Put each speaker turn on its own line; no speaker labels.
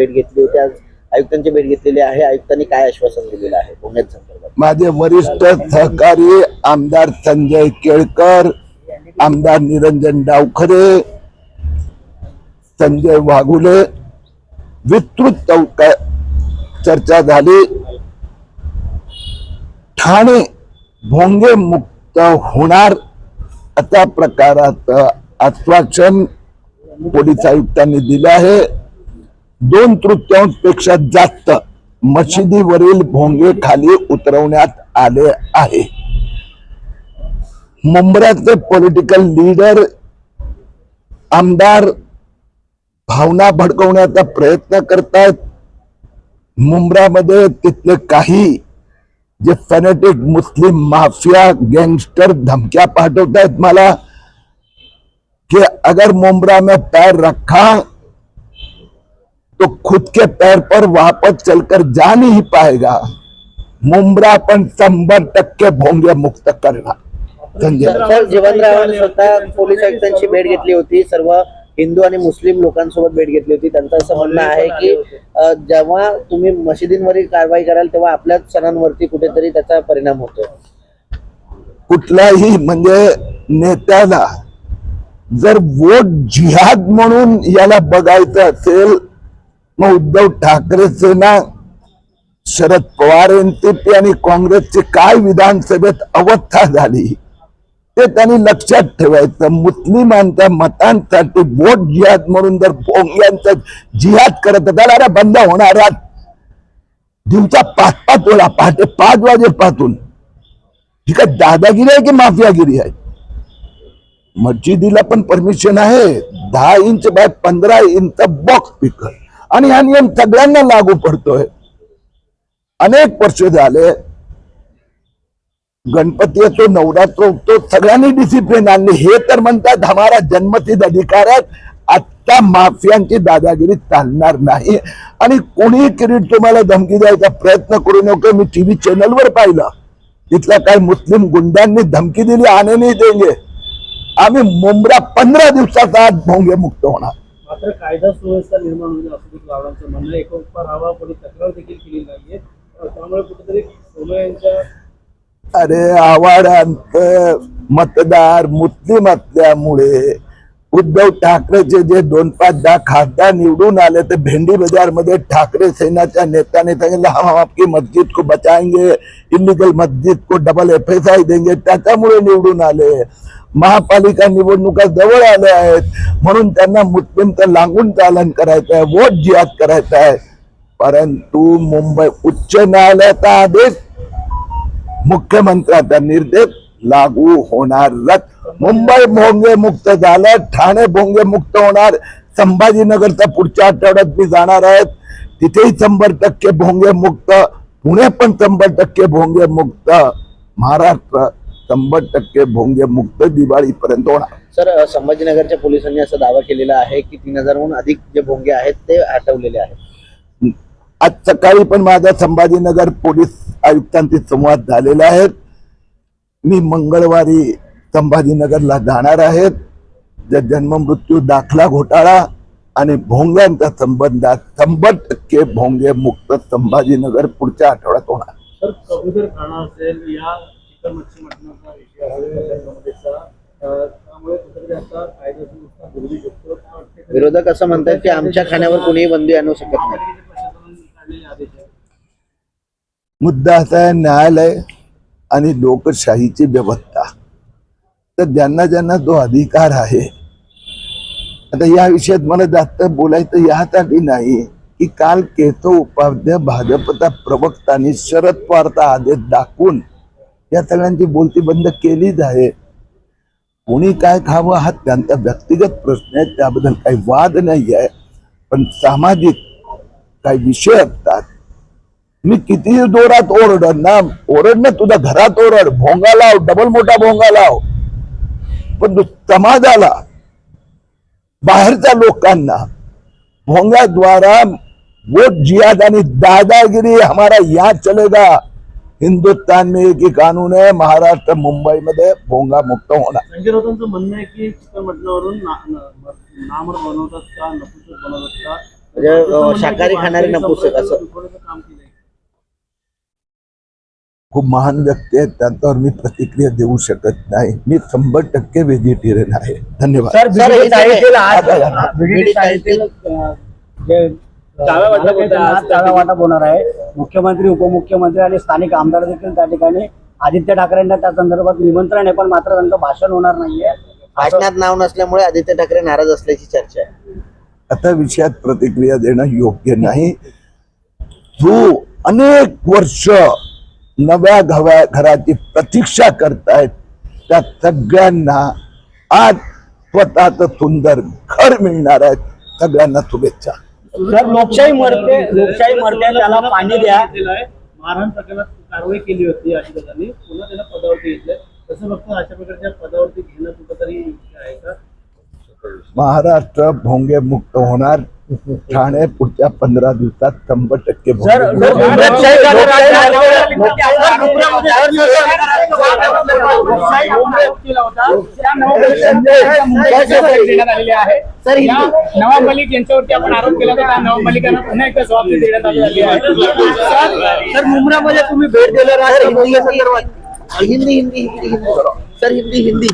भेट घेतली होती. आज आयुक्तांची भेट घेतलेली आहे. आयुक्तांनी काय आश्वासन दिलेलं आहे? पुण्यात संदर्भात.
माझे वरिष्ठ सहकारी आमदार संजय केळकर आमदार निरंजन डावखरे संजय वाघुले विस्तृत चौका चर्चा झाली. ठाणे भोंगे मुक्त होणार अशा प्रकारात आश्वासन पोलीस आयुक्तांनी दिलं आहे. दोन तृतीयांशपेक्षा जास्त मशिदीवरील भोंगे खाली उतरवण्यात आले आहे. मुंबऱ्याचे पॉलिटिकल लीडर आमदार भावना भडकवण्याचा प्रयत्न करतायत. मुंबऱ्यामध्ये तिथले काही जे फॅनेटिक मुस्लिम माफिया गैंगस्टर धमक्या पाठवतायत मला कि अगर मुंबरा में पैर रखा तो खुद के पैर पर वापस चलकर जा नहीं पाएगा। मुंबरा पण शंभर टक्के भोंगे मुक्त करणार। संजय
जीवनरावांनी स्वतः पोलीस आयुक्तांची भेट घेतली होती सर्व हिंदू आणि मुस्लिम लोकांसोबत भेट घेतली होती. त्यांचं असं म्हणणं आहे की जेव्हा तुम्ही मशिदींवरील कारवाई कराल तेव्हा आपल्याच सणांवरती कुठेतरी त्याचा परिणाम होतो.
कुठल्याही म्हणजे नेत्याला जर वोट जिहाद म्हणून याला बघायचं असेल मग उद्धव ठाकरे ना शरद पवार एनसीपी आणि काँग्रेसची काय विधानसभेत अवस्था झाली ते त्यांनी लक्षात ठेवायचं. मुस्लिमांच्या मतांसाठी वोट जिहाद म्हणून जर भोंग्यांचा जिहाद करत अरे बंद होणार दिवसा पाच पाच वेळा पहाटे पाच वाजेपासून. ही काय दादागिरी आहे की माफियागिरी आहे? मस्जिदीला पण परमिशन आहे. दहा इंच बाय पंधरा इंच बॉक्स स्पीकर आणि हा नियम सगळ्यांना लागू पडतोय. अनेक वर्ष झाले गणपती येतो नवरात्र होतो सगळ्यांनी डिसिप्लिन आणली. हे तर म्हणतात हमारा जन्मसिद्ध अधिकार आहे आत्ता माफियांची दादागिरी चालणार नाही. आणि कोणी किरीट तुम्हाला धमकी द्यायचा प्रयत्न करू नको. मी टीव्ही चॅनलवर पाहिलं. तिथल्या काही मुस्लिम गुंडांनी धमकी दिली आणे नाही देंगे आम्ही मुंबरा पंधरा दिवसाचा आत भोंगे मुक्त होणार.
मात्र कायदा सुव्यवस्था निर्माण होईल असं देखील रावणांचं म्हणणं आहे. एकोपा राहावा कोणी तक्रार देखील केली नाहीये. त्यामुळे कुठेतरी सोनू यांच्या
अरे आव्हाडांत मतदार मुस्लिम असल्यामुळे उद्धव ठाकरेचे जे दोन पाच दहा खासदार निवडून आले ते भेंडी बाजारमध्ये ठाकरे सेनाच्या नेत्याने सांगितलं हम आपकी मस्जिद को बचाएंगे इलिगल मस्जिद को डबल एफ एस आय देंगे. त्याच्यामुळे निवडून आले. महापालिका निवडणुका जवळ आल्या आहेत. म्हणून त्यांना मुस्लिमचं लागून चालन करायचं आहे वोट जिहाद करायचा आहे. परंतु मुंबई उच्च न्यायालयाचा आदेश मुख्यमंत्र्याचा निर्देश लागू होणारच. मुंबई भोंगे मुक्त झालं ठाणे भोंगे मुक्त होणार संभाजीनगरचा पुढच्या आठवड्यात मी जाणार आहेत तिथेही शंभर टक्के भोंगे मुक्त पुणे पण शंभर टक्के भोंगे मुक्त. महाराष्ट्र शंभर टक्के भोंगे मुक्त दिवाळीपर्यंत होणार.
सर संभाजीनगरच्या पोलिसांनी असा दावा केलेला आहे की तीन हजारहून अधिक जे भोंगे आहेत ते हटवलेले आहेत.
आज सकाळी पण माझा संभाजीनगर पोलीस आयुक्तांशी संवाद झालेला आहे. मी मंगळवारी संभाजीनगरला जाणार आहेत जे जन्म मृत्यू दाखला घोटाळा आणि भोंग्यांच्या संबंधात शंभर टक्के भोंगे मुक्त संभाजीनगर पुढच्या आठवड्यात होणार.
खाणं असेल या चिकन मच्छी मटणाचा विषय त्यामुळे कुठेतरी आता शकतो. का?
विरोधक असं म्हणतात की आमच्या खाण्यावर कोणीही बंदी आणू शकत नाही.
आहे
मुद्दा असा आहे न्यायालय आणि लोकशाहीची व्यवस्था. तर ज्यांना ज्यांना तो अधिकार आहे आता या विषयात मला जास्त बोलायचं यासाठी नाही की काल केशव उपाध्याय भाजपचा प्रवक्ता आणि शरद पवारचा आदेश दाखवून या सगळ्यांची बोलती बंद केलीच आहे. कोणी काय खावं हा त्यांचा व्यक्तिगत प्रश्न आहे. त्याबद्दल काही वाद नाही आहे. पण सामाजिक काही विषय असतात. मी किती जोरात ओरडन ना. ओरड ना तुझ्या घरात ओरड. भोंगा लाव. डबल मोठा भोंगा लाव. पण समाजाला बाहेरच्या लोकांना भोंगाद्वारा वोट जियाद आणि दादागिरी हमारा या चलेगा. हिंदुस्तान में एक ही कानून है महाराष्ट्र मुंबई मध्ये भोंगा मुक्त होणार
संजय राऊतांचं म्हणणं आहे की नामर बनवतात का नपुसक बनवतात का?
म्हणजे शाकाहारी खाणारे नपुसक असं.
थोडंसं काम केलंय.
खूप महान व्यक्ती आहेत त्यांच्यावर मी प्रतिक्रिया देऊ शकत नाही. मी शंभर टक्के व्हेजिटेरियन आहे. धन्यवाद.
सर
डाव्या वाटप
होणार आहे. मुख्यमंत्री उपमुख्यमंत्री आणि स्थानिक आमदार देखील त्या ठिकाणी आदित्य ठाकरेंना त्या संदर्भात निमंत्रण आहे पण मात्र त्यांचं भाषण होणार नाहीये.
भाषणात नाव नसल्यामुळे आदित्य ठाकरे नाराज असल्याची चर्चा आहे.
आता विषयात प्रतिक्रिया देणं योग्य नाही. जो अनेक वर्ष नव्या घव्या घराची प्रतीक्षा करतायत त्या सगळ्यांना आज स्वतःच सुंदर घर मिळणार आहे सगळ्यांना शुभेच्छा.
सर लोकशाही मरते लोकशाही मरते त्याला पाणी द्या.
मारहाण प्रकरणात कारवाई केली होती अजितदादांनी पुन्हा त्यांना पदावरती घेतलंय. तसं फक्त अशा प्रकारच्या पदावरती घेणं कुठंतरी आहे का?
महाराष्ट्र भोंगे मुक्त होणार. ठाणे पुढच्या पंधरा दिवसात शंभर टक्के
सर
नवाब मलिक यांच्यावरती आपण आरोप केला होता. त्या नवाब मलिकांना पुन्हा एकदा जबाबदारी देण्यात आलेली आहे.
सर मुंब्रामध्ये तुम्ही भेट दिलं
सर हिंदी संदर्भात. हिंदी हिंदी हिंदी हिंदी सर हिंदी हिंदी.